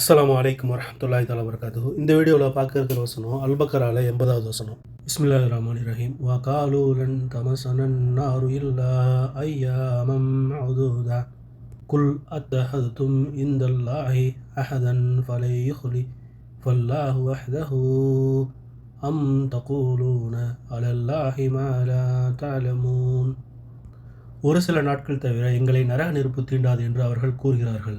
அஸ்லாம் வலைக்கம் வரஹ்மத்துல்லாஹி தலா வரகாத்து இந்த வீடியோவில் பார்க்க இருக்கிற வசனம் அல்பக்கரால எண்பதாவது வசனம். இஸ்மில்லா ரஹ்மான் ரஹீம். வா காலூலன் தமசனன் நாரு இல்லா ஐயாமம் அவுதூதா. குல் அத்தஹதும் இந்தல்லாஹி அஹதன் ஃபலை யுஹ்லி. ஃபல்லாஹு வஹ்தஹு அம் தகூலூன அலல்லாஹி மாலா தாலமூன் ஒரு சில நாட்கள் தவிர எங்களை நரக நெருப்பு தீண்டாது என்று அவர்கள் கூறுகிறார்கள்.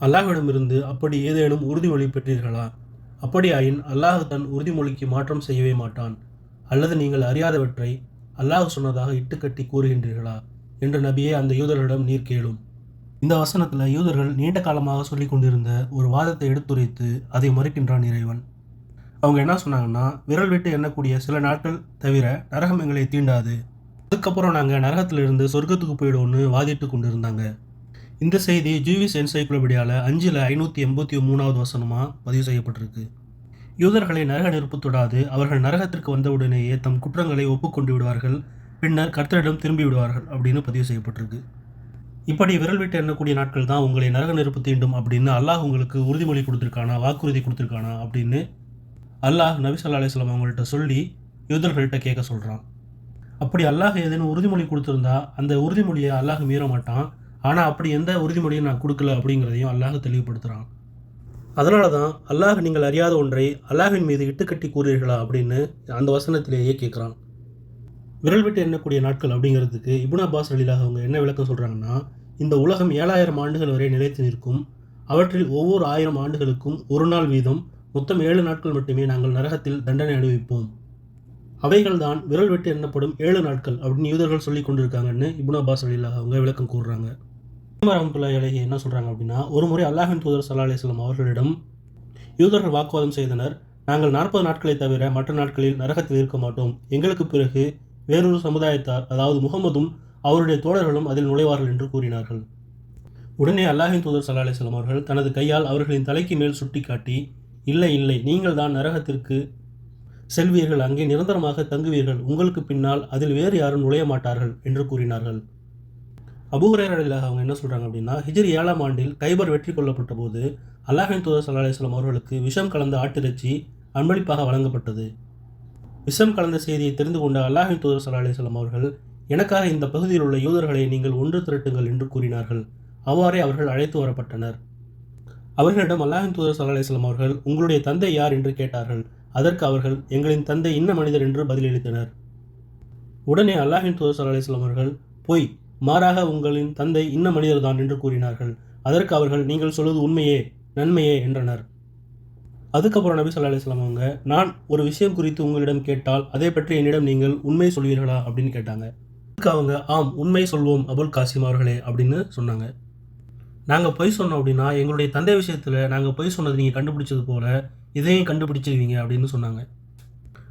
அல்லாஹ்விடமிருந்து அப்படி ஏதேனும் உறுதிமொழி பெற்றீர்களா? அப்படியாயின் அல்லாஹ் தன் உறுதிமொழிக்கு மாற்றம் செய்யவே மாட்டான். அல்லது நீங்கள் அறியாதவற்றை அல்லாஹ் சொன்னதாக இட்டுக்கட்டி கூறுகின்றீர்களா? என்று நபியே அந்த யூதர்களிடம் நீர் கேளும். இந்த வசனத்தில் யூதர்கள் நீண்ட காலமாக சொல்லி கொண்டிருந்த ஒரு வாதத்தை எடுத்துரைத்து அதை மறுக்கின்றான் இறைவன். அவங்க என்ன சொன்னாங்கன்னா விரல் விட்டு எண்ணக்கூடிய சில நாட்கள் தவிர நரகம் எங்களை தீண்டாது. அதுக்கப்புறம் நாங்கள் நரகத்திலிருந்து சொர்க்கத்துக்கு போயிடுவோம்னு வாதிட்டு கொண்டிருந்தாங்க. இந்த செய்தி ஜூவிஸ் என்சைக்ளோபீடியாவில் அஞ்சில் ஐநூற்றி எண்பத்தி மூணாவது வசனமாக பதிவு செய்யப்பட்டிருக்கு. யூதர்களை நரக நெருப்பு தொடாது அவர்கள் நரகத்திற்கு வந்தவுடனேயே தம் குற்றங்களை ஒப்புக்கொண்டு விடுவார்கள் பின்னர் கர்த்தரிடம் திரும்பி விடுவார்கள் அப்படின்னு பதிவு செய்யப்பட்டிருக்கு. இப்படி விரல் விட்டு எண்ணக்கூடிய நாட்கள் தான் உங்களை நரக நெருப்பு தீண்டும் அப்படின்னு அல்லாஹ் உங்களுக்கு உறுதிமொழி கொடுத்துருக்கானா வாக்குறுதி கொடுத்துருக்கானா அப்படின்னு அல்லாஹ் நபி ஸல்லல்லாஹு அலைஹி அவங்கள்ட்ட சொல்லி யூதர்கள்ட்ட கேட்க சொல்கிறான் அப்படி அல்லாஹ் ஏதேனும் உறுதிமொழி கொடுத்துருந்தா அந்த உறுதிமொழியை அல்லாஹ் மீற மாட்டான். ஆனால் அப்படி எந்த உறுதிமொழியும் நான் கொடுக்கல அப்படிங்கிறதையும் அல்லாஹ் தெளிவுபடுத்துகிறான் அதனால தான் அல்லாஹ் நீங்கள் அறியாத ஒன்றை அல்லாஹின் மீது இட்டுக்கட்டி கூறுவீர்களா அப்படின்னு அந்த வசனத்திலேயே கேட்குறான் விரல் விட்டு எண்ணக்கூடிய நாட்கள் அப்படிங்கிறதுக்கு இபுனா அப்பாஸ் அலிலாக அவங்க என்ன விளக்கம் சொல்கிறாங்கன்னா இந்த உலகம் ஏழாயிரம் ஆண்டுகள் வரை நிலைத்து நிற்கும். அவற்றில் ஒவ்வொரு ஆயிரம் ஆண்டுகளுக்கும் ஒரு நாள் வீதம் மொத்தம் ஏழு நாட்கள் மட்டுமே நாங்கள் நரகத்தில் தண்டனை அனுபவிப்போம். அவைகள்தான் விரல் வெட்டு எண்ணப்படும் ஏழு நாட்கள் அப்படின்னு யூதர்கள் சொல்லி கொண்டிருக்காங்கன்னு இப்னு அப்பாஸ் அலிலாக அவங்க விளக்கம் கூறுறாங்க. ரஹமத்துல்லாஹி என்ன சொல்கிறாங்க அப்படின்னா ஒரு முறை அல்லாஹின் தூதர் சல்லா அலிஸ்லாம் அவர்களிடம் யூதர்கள் வாக்குவாதம் செய்தனர். நாங்கள் நாற்பது நாட்களை தவிர மற்ற நாட்களில் நரகத்தில் இருக்க மாட்டோம். எங்களுக்கு பிறகு வேறொரு சமுதாயத்தார் அதாவது முகமதும் அவருடைய தோழர்களும் அதில் நுழைவார்கள் என்று கூறினார்கள். உடனே அல்லாஹின் தூதர் சல்லா அலிஸ்லாம் அவர்கள் தனது கையால் அவர்களின் தலைக்கு மேல் சுட்டிக்காட்டி இல்லை இல்லை நீங்கள் தான் நரகத்திற்கு செல்வீர்கள் அங்கே நிரந்தரமாக தங்குவீர்கள். உங்களுக்கு பின்னால் அதில் வேறு யாரும் நுழைய மாட்டார்கள் என்று கூறினார்கள். அபுஹரேரில் அவங்க என்ன சொல்கிறாங்க அப்படின்னா ஹிஜ்ரி ஏழாம் ஆண்டில் கைபர் வெற்றி கொள்ளப்பட்ட போது அல்லாஹின் தூதர் சல்லா அலிஸ்லாம் அவர்களுக்கு விஷம் கலந்த ஆட்டிறைச்சி அன்பளிப்பாக வழங்கப்பட்டது. விஷம் கலந்த செய்தியை தெரிந்து கொண்ட அல்லாஹின் தூதர் சல்லா அலிஸ்லாம் அவர்கள் எனக்காக இந்த பகுதியில் உள்ள யூதர்களை நீங்கள் ஒன்று திரட்டுங்கள் என்று கூறினார்கள். அவ்வாறே அவர்கள் அழைத்து வரப்பட்டனர். அவர்களிடம் அல்லாஹின் தூதர் சல்லா அலிஸ்லாம் அவர்கள் உங்களுடைய தந்தை யார்? என்று கேட்டார்கள். அதற்கு அவர்கள் எங்களின் தந்தை இன்ன மனிதர் என்று பதிலளித்தனர். உடனே அல்லாஹின் தூதர் சல்லா அலிஸ்லாம் அவர்கள் பொய் மாறாக உங்களின் தந்தை இன்ன மனிதர்தான் என்று கூறினார்கள். அதற்கு அவர்கள் நீங்கள் சொல்வது உண்மையே நன்மையே என்றனர். அதுக்கப்புறம் நபி சொல்லா அலிஸ்லாம் அவங்க நான் ஒரு விஷயம் குறித்து உங்களிடம் கேட்டால் அதை பற்றி என்னிடம் நீங்கள் உண்மை சொல்வீர்களா? அப்படின்னு கேட்டாங்க. அதுக்கு அவங்க ஆம் உண்மை சொல்வோம் அபுல் காசிம் அவர்களே அப்படின்னு சொன்னாங்க. நாங்கள் பொய் சொன்னோம் அப்படின்னா எங்களுடைய தந்தை விஷயத்தில் நாங்கள் பொய் சொன்னது நீங்கள் கண்டுபிடிச்சது போல இதையும் கண்டுபிடிச்சிருவீங்க அப்படின்னு சொன்னாங்க.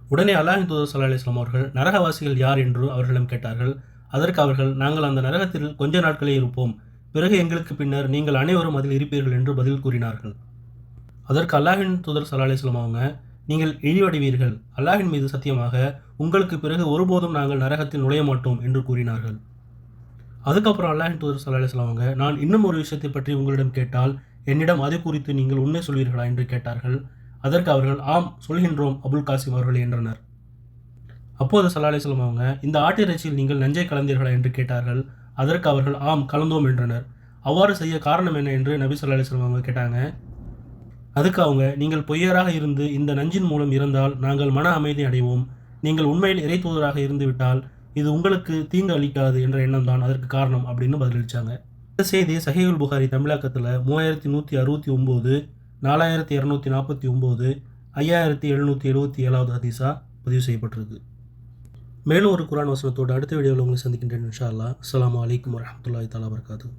உடனே அல்லாஹின் தூதர் சல்லா அலிஸ்லாம் அவர்கள் நரகவாசிகள் யார்? என்று அவர்களிடம் கேட்டார்கள். அதற்கு அவர்கள் நாங்கள் அந்த நரகத்தில் கொஞ்ச நாட்களே இருப்போம். பிறகு எங்களுக்கு பின்னர் நீங்கள் அனைவரும் அதில் இருப்பீர்கள் என்று பதில் கூறினார்கள். அதற்கு அல்லாஹின் தூதர் சல்லா அவங்க நீங்கள் இழிவடைவீர்கள். அல்லாஹின் மீது சத்தியமாக உங்களுக்கு பிறகு ஒருபோதும் நாங்கள் நரகத்தில் நுழைய மாட்டோம் என்று கூறினார்கள். அதுக்கப்புறம் அல்லாஹின் தூதர் சல்லா அவங்க நான் இன்னும் ஒரு விஷயத்தை பற்றி உங்களிடம் கேட்டால் என்னிடம் அது குறித்து நீங்கள் உண்மை சொல்வீர்களா? என்று கேட்டார்கள். அதற்கு அவர்கள் ஆம் சொல்கின்றோம் அபுல் காசிம் அவர்கள் என்றனர். அப்போது சல்லா அலிஸ்லாம் அவங்க இந்த ஆட்டிறைச்சியில் நீங்கள் நஞ்சை கலந்தீர்களா என்று கேட்டார்கள். அதற்கு அவர்கள் ஆம் கலந்தோம் என்றனர். அவ்வாறு செய்ய காரணம் என்ன என்று நபி சொல்லா அலிஸ்லாம் அவங்க கேட்டாங்க. அதுக்கு அவங்க நீங்கள் பொய்யராக இருந்து இந்த நஞ்சின் மூலம் இருந்தால் நாங்கள் மன அமைதி அடைவோம். நீங்கள் உண்மையில் இறை தூதராக இருந்துவிட்டால் இது உங்களுக்கு தீங்கு அளிக்காது என்ற எண்ணம் தான் அதற்கு காரணம் அப்படின்னு பதிலளித்தாங்க இந்த செய்தி சஹீகுல் புகாரி தமிழாக்கத்தில் மூவாயிரத்தி நூற்றி அறுபத்தி ஒம்பது நாலாயிரத்தி இரநூத்தி நாற்பத்தி ஒம்பது ஐயாயிரத்தி எழுநூற்றி எழுபத்தி ஏழாவது ஹதீஸாக பதிவு செய்யப்பட்டிருக்கு. மேலும் ஒரு குரான் வசனத்தோடு அடுத்த வீடியோவில் உங்களை சந்திக்கின்றேன் இன்ஷா அல்லா அலாம் வலைக்கம் வரமத்துல்லாய் தாலா வர்காத்து